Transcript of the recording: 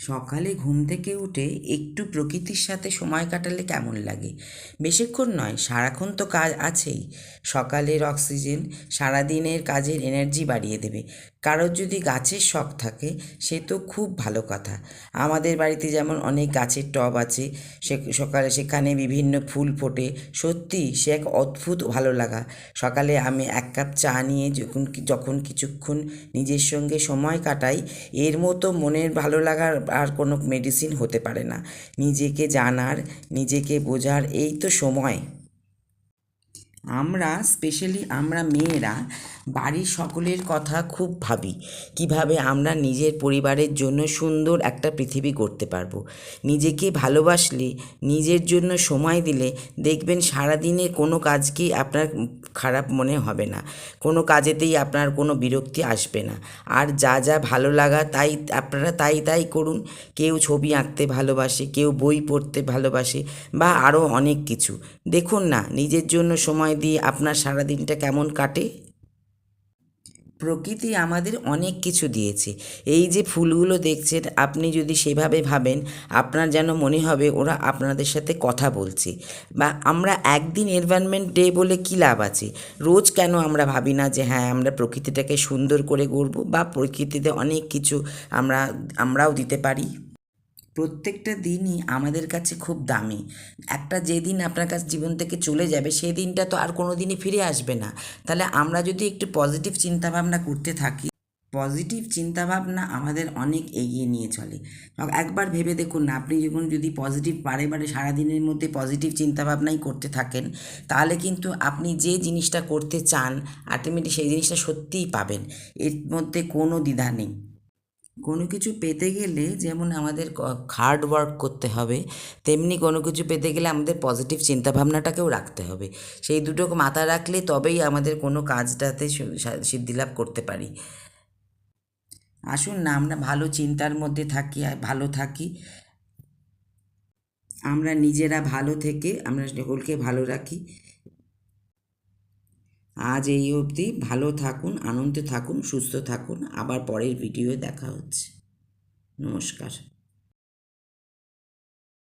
সকালে ঘুম থেকে উঠে একটু প্রকৃতির সাথে সময় কাটালে কেমন লাগে? বেশিক্ষণ নয়, সারাক্ষণ তো কাজ আছেই। সকালের অক্সিজেন সারাদিনের কাজের এনার্জি বাড়িয়ে দেবে। কারোর যদি গাছের শখ থাকে, সে তো খুব ভালো কথা। আমাদের বাড়িতে যেমন অনেক গাছের টব আছে, সে সকালে সেখানে বিভিন্ন ফুল ফোটে। সত্যি সে এক অদ্ভুত ভালো লাগা। সকালে আমি এক কাপ চা নিয়ে যখন যখন কিছুক্ষণ নিজের সঙ্গে সময় কাটাই, এর মতো মনের ভালো লাগার আর কোনো মেডিসিন হতে পারে না। নিজেকে জানার, নিজেকে বোঝার, এই তো সময়। আমরা স্পেশালি আমরা মেয়েরা, বাড়ির সকলের কথা খুব ভাবি। কীভাবে আমরা নিজের পরিবারের জন্য সুন্দর একটা পৃথিবী গড়তে পারব? নিজেকে ভালোবাসলে, নিজের জন্য সময় দিলে দেখবেন সারাদিনে কোনো কাজকেই আপনার খারাপ মনে হবে না। কোনো কাজেতেই আপনার কোনো বিরক্তি আসবে না। আর যা যা ভালো লাগা, তাই আপনারা তাই তাই করুন। কেউ ছবি আঁকতে ভালোবাসে, কেউ বই পড়তে ভালোবাসে, বা আরও অনেক কিছু। দেখুন না, নিজের জন্য সময় দিয়ে আপনার সারাদিনটা কেমন কাটে? প্রকৃতি আমাদের অনেক কিছু দিয়েছে। এই যে ফুলগুলো দেখছেন, আপনি যদি সেভাবে ভাবেন, আপনার যেন মনে হবে ওরা আপনাদের সাথে কথা বলছে। বা আমরা একদিন এনভায়রনমেন্ট ডে বলে কী লাভ আছে? রোজ কেন আমরা ভাবি না যে হ্যাঁ আমরা প্রকৃতিটাকে সুন্দর করে গড়ব বা প্রকৃতিতে অনেক কিছু আমরা, আমরাও দিতে পারি? প্রত্যেকটা দিনই আমাদের কাছে খুব দামি। একটা যেদিন আপনার কাছে জীবন থেকে চলে যাবে সেই দিনটা তো আর কোনো দিনই ফিরে আসবে না। তাহলে আমরা যদি একটু পজিটিভ চিন্তাভাবনা করতে থাকি পজিটিভ চিন্তাভাবনা আমাদের অনেক এগিয়ে নিয়ে চলে। একবার ভেবে দেখুন না, আপনি যখন যদি পজিটিভ বারে বারে সারাদিনের মধ্যে পজিটিভ চিন্তাভাবনাই করতে থাকেন, তাহলে কিন্তু আপনি যে জিনিসটা করতে চান আলটিমেটলি সেই জিনিসটা সত্যিই পাবেন। এর মধ্যে কোনো দ্বিধা নেই। কোনো কিছু পেতে গেলে যেমন আমাদের হার্ড ওয়ার্ক করতে হবে, তেমনি কোনো কিছু পেতে গেলে আমাদের পজিটিভ চিন্তাভাবনাটাকেও রাখতে হবে। সেই দুটোকে মাথায় রাখলে তবেই আমাদের কোনো কাজটাতে সিদ্ধিলাভ করতে পারি। আসুন না, আমরা ভালো চিন্তার মধ্যে থাকি, আর ভালো থাকি। আমরা নিজেরা ভালো থেকে আমরা সকলকে ভালো রাখি। আজ এই অবধি ভালো থাকুন, আনন্দে থাকুন, সুস্থ থাকুন। আবার পরের ভিডিও দেখা হচ্ছে। নমস্কার।